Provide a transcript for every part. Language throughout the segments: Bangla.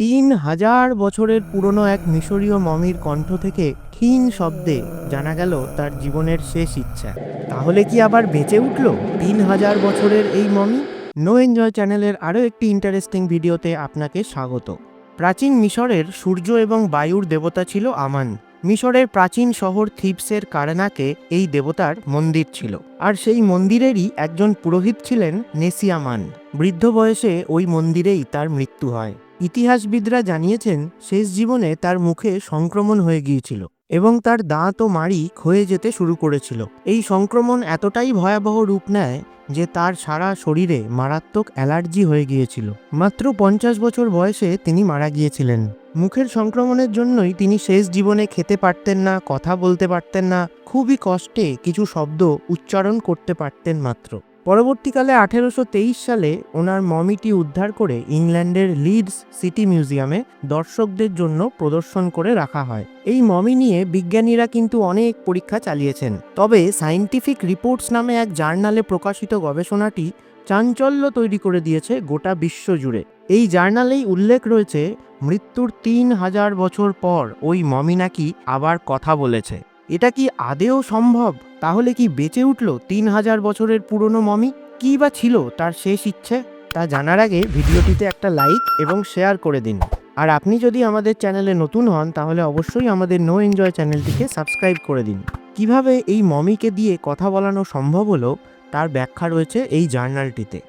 তিন হাজার বছরের পুরনো এক মিশরীয় মমির কণ্ঠ থেকে ক্ষীণ শব্দে জানা গেল তার জীবনের শেষ ইচ্ছা। তাহলে কি আবার বেঁচে উঠল তিন হাজার বছরের এই মমি? নো এনজয় চ্যানেলের আরও একটি ইন্টারেস্টিং ভিডিওতে আপনাকে স্বাগত। প্রাচীন মিশরের সূর্য এবং বায়ুর দেবতা ছিল আমান। মিশরের প্রাচীন শহর থিপসের কারনাকে এই দেবতার মন্দির ছিল। আর সেই মন্দিরেরই একজন পুরোহিত ছিলেন নেসিয়ামান। বৃদ্ধ বয়সে ওই মন্দিরেই তার মৃত্যু হয়। ইতিহাসবিদরা জানিয়েছেন, শেষ জীবনে তার মুখে সংক্রমণ হয়ে গিয়েছিল এবং তার দাঁত ও মাড়ি ক্ষয়ে যেতে শুরু করেছিল। এই সংক্রমণ এতটাই ভয়াবহ রূপ নেয় যে তার সারা শরীরে মারাত্মক অ্যালার্জি হয়ে গিয়েছিল। মাত্র পঞ্চাশ বছর বয়সে তিনি মারা গিয়েছিলেন। মুখের সংক্রমণের জন্যই তিনি শেষ জীবনে খেতে পারতেন না, কথা বলতে পারতেন না, খুবই কষ্টে কিছু শব্দ উচ্চারণ করতে পারতেন মাত্র। পরবর্তীকালে আঠেরোশো তেইশ সালে ওনার মমিটি উদ্ধার করে ইংল্যান্ডের লিডস সিটি মিউজিয়ামে দর্শকদের জন্য প্রদর্শন করে রাখা হয়। এই মমি নিয়ে বিজ্ঞানীরা কিন্তু অনেক পরীক্ষা চালিয়েছেন। তবে সায়েন্টিফিক রিপোর্টস নামে এক জার্নালে প্রকাশিত গবেষণাটি চাঞ্চল্য তৈরি করে দিয়েছে গোটা বিশ্ব জুড়ে। এই জার্নালেই উল্লেখ রয়েছে, মৃত্যুর তিন হাজার বছর পর ওই মমি নাকি আবার কথা বলেছে। এটা কি আদেও সম্ভব? তাহলে কি বেঁচে উঠল তিন হাজার বছরের পুরনো মমি? কী বা ছিল তার শেষ ইচ্ছে? তা জানার আগে ভিডিওটিতে একটা লাইক এবং শেয়ার করে দিন। আর আপনি যদি আমাদের চ্যানেলে নতুন হন, তাহলে অবশ্যই আমাদের নো এনজয় চ্যানেলটিকে সাবস্ক্রাইব করে দিন। কীভাবে এই মমিকে দিয়ে কথা বলানো সম্ভব হলো, তার ব্যাখ্যা রয়েছে এই জার্নালটিতে।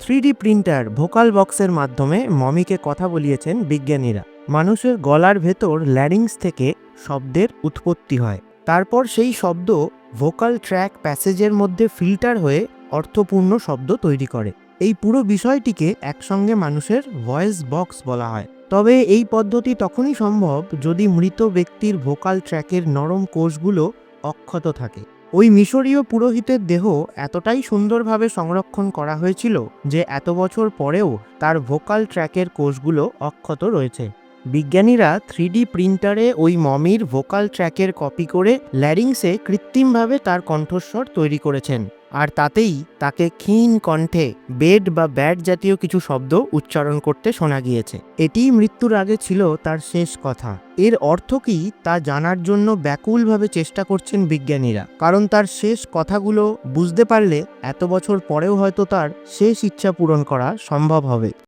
থ্রি প্রিন্টার ভোকাল বক্সের মাধ্যমে মমিকে কথা বলিয়েছেন বিজ্ঞানীরা। মানুষের গলার ভেতর ল্যারিংস থেকে শব্দের উৎপত্তি হয়। তারপর সেই শব্দ ভোকাল ট্র্যাক প্যাসেজের মধ্যে ফিল্টার হয়ে অর্থপূর্ণ শব্দ তৈরি করে। এই পুরো বিষয়টিকে একসঙ্গে মানুষের ভয়েস বক্স বলা হয়। তবে এই পদ্ধতি তখনই সম্ভব যদি মৃত ব্যক্তির ভোকাল ট্র্যাকের নরম কোষগুলো অক্ষত থাকে। ওই মিশরীয় পুরোহিতের দেহ এতটাই সুন্দরভাবে সংরক্ষণ করা হয়েছিল যে এত বছর পরেও তার ভোকাল ট্র্যাকের কোষগুলো অক্ষত রয়েছে। বিজ্ঞানীরা থ্রি প্রিন্টারে ওই মমির ভোকাল ট্র্যাকের কপি করে ল্যারিংসে কৃত্রিমভাবে তার কণ্ঠস্বর তৈরি করেছেন। আর তাতেই তাকে ক্ষীণ কণ্ঠে বেড বা ব্যাট জাতীয় কিছু শব্দ উচ্চারণ করতে শোনা গিয়েছে। এটিই মৃত্যুর আগে ছিল তার শেষ কথা। এর অর্থ কী তা জানার জন্য ব্যাকুলভাবে চেষ্টা করছেন বিজ্ঞানীরা। কারণ তার শেষ কথাগুলো বুঝতে পারলে এত বছর পরেও হয়তো তার শেষ ইচ্ছা পূরণ করা সম্ভব হবে।